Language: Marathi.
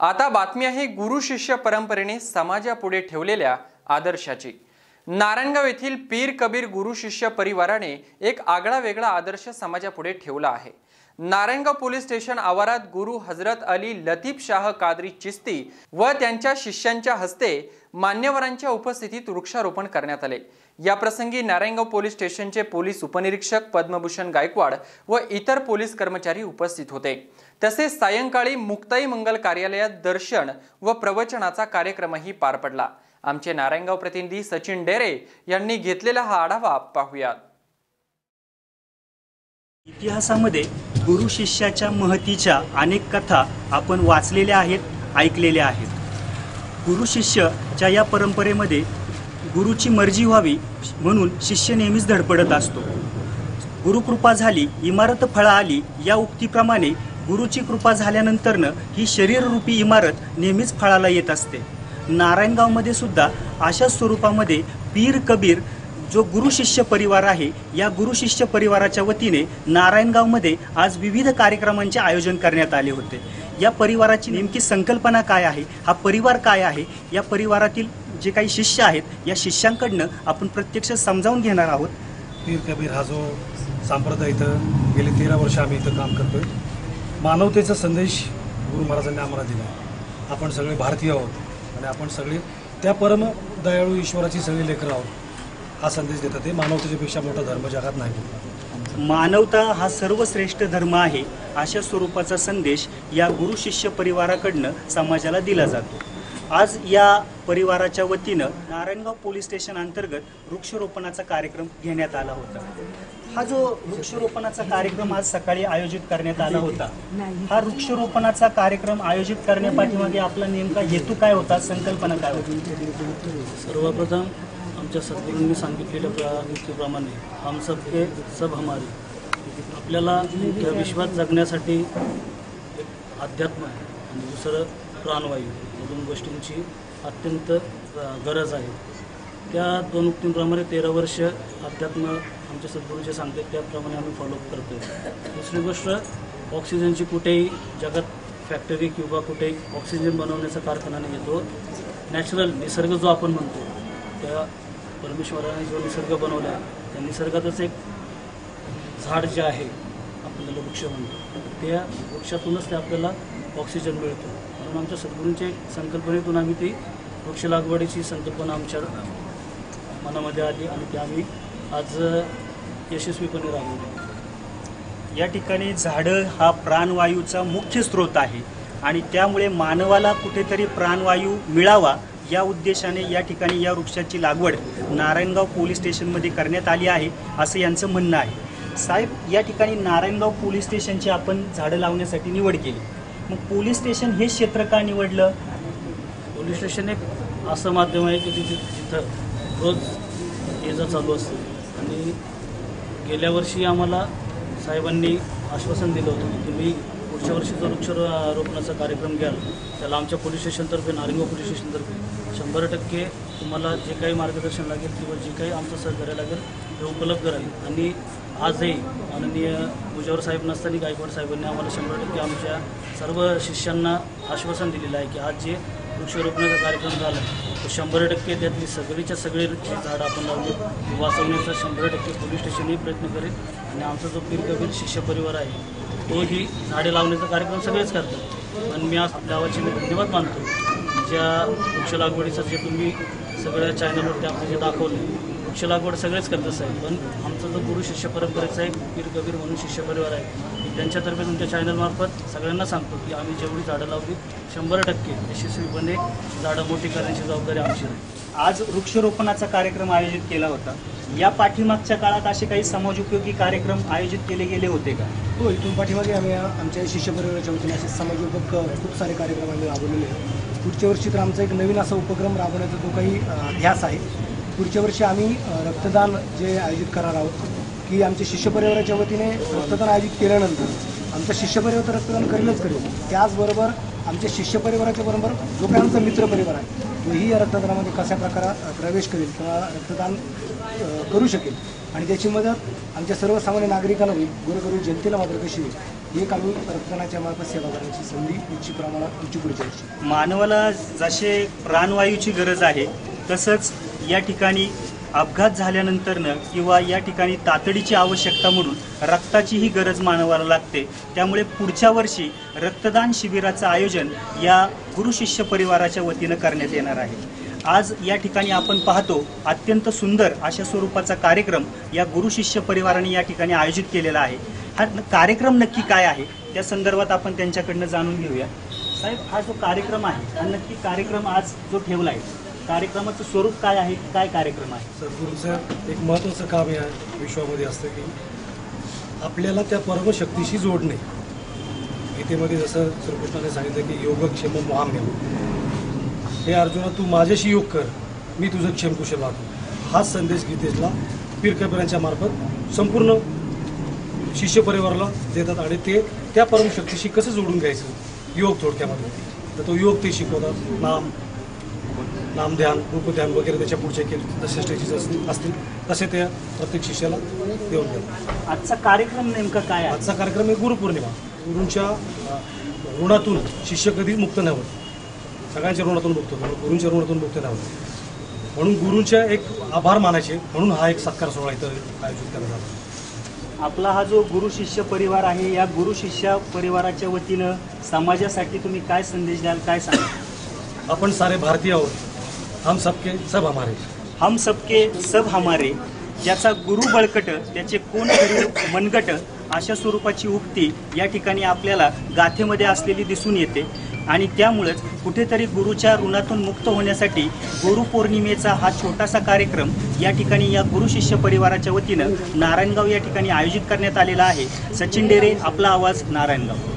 आता बातमी आहे गुरु शिष्य परंपरेने समाजापुढे ठेवलेल्या आदर्शाची. नारायणगाव येथील पीर कबीर गुरु शिष्य परिवाराने एक आगळा वेगळा आदर्श समाजापुढे ठेवला आहे. नारायणगाव पोलीस स्टेशन आवारात गुरु हजरत अली लतीफ शाह कादरी चिस्ती व त्यांच्या शिष्यांच्या हस्ते मान्यवरांच्या उपस्थितीत वृक्षारोपण करण्यात आले. या प्रसंगी नारायणगाव पोलीस स्टेशनचे पोलीस उपनिरीक्षक पद्मभूषण गायकवाड व इतर पोलीस कर्मचारी उपस्थित होते. तसेच सायंकाळी मुक्ताई मंगल कार्यालयात दर्शन व प्रवचनाचा कार्यक्रमही पार पडला. आमचे नारायणगाव प्रतिनिधी सचिन डेरे यांनी घेतलेला हा आढावा पाहूयात. इतिहासामध्ये गुरु शिष्याच्या महतीच्या अनेक कथा आपण वाचलेल्या आहेत ऐकलेल्या आहेत. गुरु शिष्यच्या या परंपरेमध्ये गुरुची मर्जी व्हावी म्हणून शिष्य नेहमीच धडपडत असतो. गुरुकृपा झाली इमारत फळा आली या उक्तीप्रमाणे गुरुची कृपा झाल्यानंतरनं ही शरीररूपी इमारत नेहमीच फळाला येत असते. नारायणगावमध्ये सुद्धा अशा स्वरूपामध्ये पीर कबीर जो गुरु शिष्य परिवार आहे या गुरु शिष्य परिवाराच्या वतीने नारायणगावमध्ये आज विविध कार्यक्रमांचे आयोजन करण्यात आले होते. या परिवाराची नेमकी संकल्पना काय आहे? हा परिवार काय आहे? या परिवारातील जे काही शिष्य आहेत या शिष्यांकडनं आपण प्रत्यक्ष समजावून घेणार आहोत. पीर कबीर हा जो संप्रदाय इथं गेले तेरा वर्ष आम्ही इथं काम करतोय. मानवतेचा संदेश गुरु महाराजांनी आम्हाला दिला. आपण सगळे भारतीय आहोत आणि आपण सगळे त्या परम दयाळू ईश्वराची सगळी लेकरं आहोत. हा संदेश देतात ते. मानवतेच्यापेक्षा मोठा धर्म जगात नाही. मानवता हा सर्वश्रेष्ठ धर्म आहे अशा स्वरूपाचा संदेश या गुरु शिष्य परिवाराकडनं समाजाला दिला जातो. आज या परिवाराच्या वतीनं नारायणगाव पोलीस स्टेशन अंतर्गत वृक्षरोपणाचा कार्यक्रम घेण्यात आला होता. हा जो वृक्षरोपणाचा कार्यक्रम आज सकाळी आयोजित करण्यात आला होता हा वृक्षरोपणाचा कार्यक्रम आयोजित करण्यापाठीमागे आपला नेमका हेतू काय होता संकल्पना काय होती? सर्वप्रथम आमच्या सद्गुरूंनी सांगितलेल्या प्र- हम सबके सब हमारे. आपल्याला विश्वात जगण्यासाठी एक अध्यात्म आहे आणि दुसरं प्राणवायू दोन गोष्टींची अत्यंत गरज आहे. त्या दोन उक्तींप्रमाणे तेरा वर्ष अध्यात्म आमच्या सद्गुरूचे सांगतात त्याप्रमाणे आम्ही फॉलोअप करतो दुसरी गोष्ट ऑक्सिजनची कुठेही जगात फॅक्टरी किंवा कुठेही ऑक्सिजन बनवण्याचा कारखाना नाही येतो नॅचरल निसर्ग जो आपण म्हणतो त्या परमेश्वराने जो निसर्ग बनवला आहे त्या निसर्गातच एक झाड जे आहे आपल्याला वृक्ष म्हणतो. त्या वृक्षातूनच ते आपल्याला ऑक्सिजन मिळतो. म्हणून आमच्या सद्गुरूंच्या संकल्पनेतून आम्ही ती वृक्ष लागवडीची संकल्पना आमच्या मनामध्ये आली आणि ती आम्ही आज यशस्वीपणे राबवली. या ठिकाणी झाडं हा प्राणवायूचा मुख्य स्रोत आहे आणि त्यामुळे मानवाला कुठेतरी प्राणवायू मिळावा या उद्देशाने या ठिकाणी या वृक्षाची लागवड नारायणगाव पोलीस स्टेशनमध्ये करण्यात आली आहे असं यांचं म्हणणं आहे. साहेब या ठिकाणी नारायणगाव पोलीस स्टेशनची आपण झाडं लावण्यासाठी निवड केली. मग पोलीस स्टेशन हे क्षेत्र का निवडलं? पोलीस स्टेशन एक असं माध्यम आहे की तिथे जिथं रोज ये जा चालू असते. आणि गेल्या वर्षी आम्हाला साहेबांनी आश्वासन दिलं होतं की तुम्ही पुढच्या वर्षी जो वृक्षारोपणाचा कार्यक्रम घ्याल त्याला आमच्या पोलीस स्टेशनतर्फे नारिंगो पोलीस स्टेशनतर्फे शंभर टक्के तुम्हाला जे काही मार्गदर्शन लागेल किंवा जे काही आमचं सहकार्य लागेल ते उपलब्ध राहील. आणि आजही माननीय मुजावर साहेब नसताना गायकवाड साहेबांनी आम्हाला शंभर टक्के आमच्या सर्व शिष्यांना आश्वासन दिलेलं आहे की आज जे वृक्षारोपणाचा कार्यक्रम झाला तो शंभर टक्के त्यातली सगळीच्या सगळी झाडं आपण लावली वाचवण्याचा शंभर टक्के पोलीस स्टेशनही प्रयत्न करेल आणि आमचा जो पीर शिष्य परिवार आहे तोही झाडे लावण्याचा कार्यक्रम सगळेच करतात. पण मी आज गावाचे मी धन्यवाद मानतो. ज्या वृक्ष लागवडीचं जे तुम्ही सगळ्या चॅनलवरती आपण जे दाखवले वृक्ष लागवड सगळेच करत साहेब पण आमचा जो गुरु शिष्य परंपरेचा एक पीर कबीर म्हणून शिष्य परिवार आहे. त्यांच्यातर्फे तुमच्या चॅनलमार्फत सगळ्यांना सांगतो की आम्ही जेवढी झाडं लावली शंभर टक्के यशस्वीपणे झाडं मोठी करण्याची जबाबदारी आमची आहे. आज वृक्षरोपणाचा कार्यक्रम आयोजित केला होता. या पाठीमागच्या काळात असे काही समाजोपयोगी कार्यक्रम आयोजित केले गेले होते का? हो इथून पाठीमागे आम्ही आमच्या शिष्य परिवाराच्या वतीने असे समाजोपक खूप सारे कार्यक्रम आम्ही राबवलेले आहेत. पुढच्या वर्षी तर आमचा एक नवीन असा उपक्रम राबवण्याचा जो काही ध्यास आहे पुढच्या वर्षी आम्ही रक्तदान जे आयोजित करणार आहोत की आमच्या शिष्य परिवाराच्या वतीने रक्तदान आयोजित केल्यानंतर आमचा शिष्य परिवार तर रक्तदान करेलच करेल. त्याचबरोबर आमच्या शिष्यपरिवाराच्या बरोबर जो काही आमचा मित्र परिवार आहे तोही या रक्तदानामध्ये कशा प्रकारात प्रवेश करेल किंवा रक्तदान करू शकेल आणि त्याची मदत आमच्या सर्वसामान्य नागरिकांना होईल गोरगरीब जनतेला मात्र कशी होईल एक आम्ही रक्तदानाच्या मार्फत सेवा करण्याची संधी उच्च प्रमाणात उच्च पुढच्या मानवाला जसे प्राणवायूची गरज आहे तसंच या ठिकाणी अपघात झाल्यानंतरनं किंवा या ठिकाणी तातडीची आवश्यकता म्हणून रक्ताचीही गरज मानवाला लागते. त्यामुळे पुढच्या वर्षी रक्तदान शिबिराचं आयोजन या गुरु शिष्य परिवाराच्या वतीनं करण्यात येणार आहे. आज या ठिकाणी आपण पाहतो अत्यंत सुंदर अशा स्वरूपाचा कार्यक्रम या गुरु शिष्य परिवाराने या ठिकाणी आयोजित केलेला आहे. हा न- कार्यक्रम नक्की काय आहे? त्या संदर्भात आपण त्यांच्याकडनं जाणून घेऊया. साहेब हा जो कार्यक्रम आहे हा नक्की कार्यक्रम आज जो ठेवला आहे कार्यक्रमाचं स्वरूप काय आहे? काय कार्यक्रम आहे? सद्गुरूंचं एक महत्त्वाचं काम या विश्वामध्ये असतं की आपल्याला त्या परमशक्तीशी जोडणे. गीतेमध्ये जसं श्रीकृष्णाने सांगितलं की योगक्षेम महाम्यम हे अर्जुना तू माझ्याशी योग कर. मी तुझं क्षेमकुशल राहतो हाच संदेश गीतेला पीर कबीरांच्या मार्फत संपूर्ण शिष्य परिवाराला देतात आणि ते त्या परमशक्तीशी कसं जोडून घ्यायचं? योग थोडक्यामध्ये. तर तो योग ते शिकवतात. नाम नामध्यान रूपध्यान वगैरे त्याच्या पुढचे केले. जसे स्टेजेस असतील असतील. तसे त्या प्रत्येक शिष्याला देऊन देतात आजचा कार्यक्रम नेमका काय आजचा कार्यक्रम आहे गुरुपौर्णिमा. गुरूंच्या ऋणातून शिष्य कधी मुक्त नाही होत. सगळ्यांच्या ऋणातून मुक्त होतो गुरूंच्या ऋणातून मुक्त नाही होत. म्हणून गुरूंच्या एक आभार मानायचे. म्हणून हा एक सत्कार सोहळा इथं आयोजित करण्यात आला आपला हा जो गुरु शिष्य परिवार आहे या गुरु शिष्य परिवाराच्या वतीनं समाजासाठी तुम्ही काय संदेश द्याल काय सांगाल? आपण सारे भारतीय आहोत. हम सबके सब हमारे। हम सबके सब हमारे ज्याचा गुरु बळकट त्याचे कोण करील मनगट अशा स्वरूपाची उक्ती या ठिकाणी आपल्याला गाथेमध्ये असलेली दिसून येते. आणि त्यामुळेच कुठेतरी गुरुच्या ऋणातून मुक्त होण्यासाठी गुरुपौर्णिमेचा हा छोटासा कार्यक्रम या ठिकाणी या गुरु शिष्य परिवाराच्या वतीनं नारायणगाव या ठिकाणी आयोजित करण्यात आलेला आहे. सचिन डेरे आपला आवाज नारायणगाव.